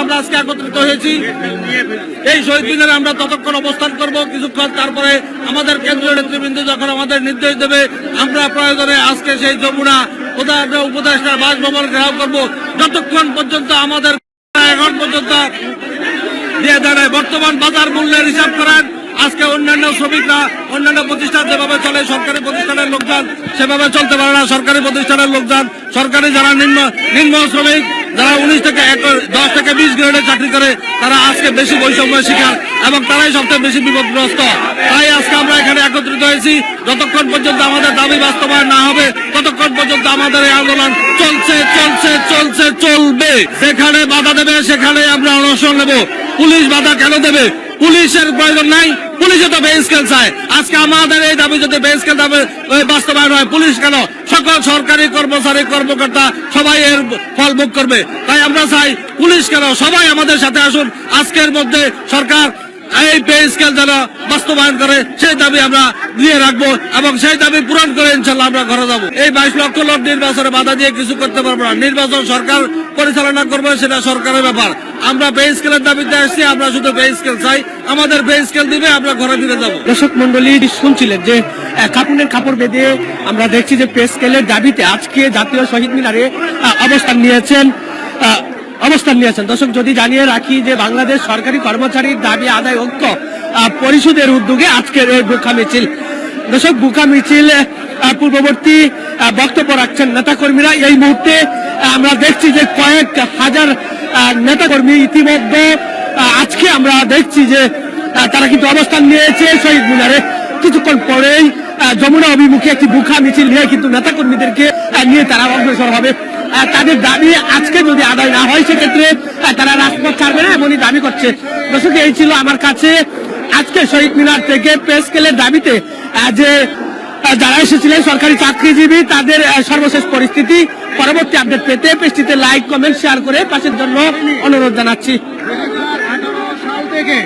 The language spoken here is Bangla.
আমরা আজকে একত্রিত হয়েছি। এই শহীদ মিনারে আমরা ততক্ষণ অবস্থান করব, কিছুক্ষণ তারপরে আমাদের কেন্দ্রীয় নেতৃবৃন্দ যখন আমাদের নির্দেশ দেবে, আমরা প্রয়োজনে আজকে সেই যমুনা কোথায় আমরা উপদেষ্টার বাসভবন ঘেরাও করব। যতক্ষণ পর্যন্ত আমাদের এখন পর্যন্ত দিয়ে দাঁড়ায় বর্তমান বাজার মূল্যের হিসাব করেন, আজকে অন্যান্য শ্রমিকরা, অন্যান্য প্রতিষ্ঠান যেভাবে চলে, সরকারি প্রতিষ্ঠানের লোকজন সেভাবে চলতে পারে না। সরকারি প্রতিষ্ঠানের লোকজন, সরকারি যারা নিম্ন নিম্ন শ্রমিক যারা উনিশ থেকে দশ থেকে বিশ গ্রেডে চাকরি করে, তারা আজকে বেশি বৈষম্যের শিকার এবং তারাই সবচেয়ে বেশি বিপদগ্রস্ত। তাই আজকে আমরা এখানে একত্রিত হয়েছি। যতক্ষণ পর্যন্ত আমাদের দাবি বাস্তবায়ন না হবে, ততক্ষণ পর্যন্ত আমাদের এই আন্দোলন চলছে চলছে চলছে, চলবে। যেখানে বাধা দেবে, সেখানে আমরা অনশন নেব। পুলিশ বাধা কেন দেবে? পুলিশের প্রয়োজন নাই, পুলিশে তো বেঞ্চ কেল চায় আজকে আমাদের এই দাবি যদি বেঞ্চ স্কেল দাবি বাস্তবায়ন হয়। পুলিশ কেন? সকল সরকারি কর্মচারী, কর্মকর্তা সবাই এর ফল ভোগ করবে। তাই আমরা চাই পুলিশ কেন? সবাই আমাদের সাথে আসুন। আজকের মধ্যে সরকার এই পে স্কেল যেন বাস্তবায়ন করে, সেই দাবি আমরা দিয়ে রাখব এবং সেই দাবি পূরণ করে ইনশাল্লাহ আমরা ঘরে যাব। এই বাইশ লক্ষ লোক নির্বাচনে বাধা দিয়ে কিছু করতে পারব না। নির্বাচন সরকার পরিচালনা করবে, সেটা সরকারের ব্যাপার। আমরা পে স্কেলের দাবিতে আসছি, আমরা শুধু পে স্কেল চাই। আমাদের পে স্কেল দিবে, আমরা ঘরে ফিরে যাব। দর্শক মন্ডলী শুনছিলেন যে কাপুনের কাপড় বেঁধে আমরা দেখছি যে পে স্কেলের দাবিতে আজকে জাতীয় শহীদ মিনারে অবস্থান নিয়েছেন। অবস্থান নিয়েছেন। দর্শক, যদি জানিয়ে রাখি যে বাংলাদেশ সরকারি কর্মচারীর দাবি, আদায়, ঐক্য পরিষদের উদ্যোগে আজকের এই বুকা মিছিল। দর্শক বুকা মিছিল পূর্ববর্তী বক্তব্য রাখছেন নেতাকর্মীরা। এই মুহূর্তে আমরা দেখছি যে কয়েক হাজার নেতাকর্মী ইতিমধ্যে আজকে আমরা দেখছি যে তারা কিন্তু অবস্থান নিয়েছে শহীদ মিনারে। কিছুক্ষণ পরেই যমুনা অভিমুখে একটি বুখা মিছিল নিয়ে কিন্তু নেতাকর্মীদেরকে নিয়ে তারা অগ্রসর হবে। তাদের দাবি আজকে যদি আদায় না হয়, সেক্ষেত্রে তারা রাজপথ ছাড়বে না, এমনই দাবি করছে। দর্শক, এই ছিল আমার কাছে আজকে শহীদ মিনার থেকে পে স্কেলের দাবিতে যে যারা এসেছিলেন সরকারি চাকরিজীবী, তাদের সর্বশেষ পরিস্থিতি, পরবর্তী আপডেট পেতে পেজটিতে লাইক, কমেন্ট, শেয়ার করে পাশের জন্য অনুরোধ জানাচ্ছি। থেকে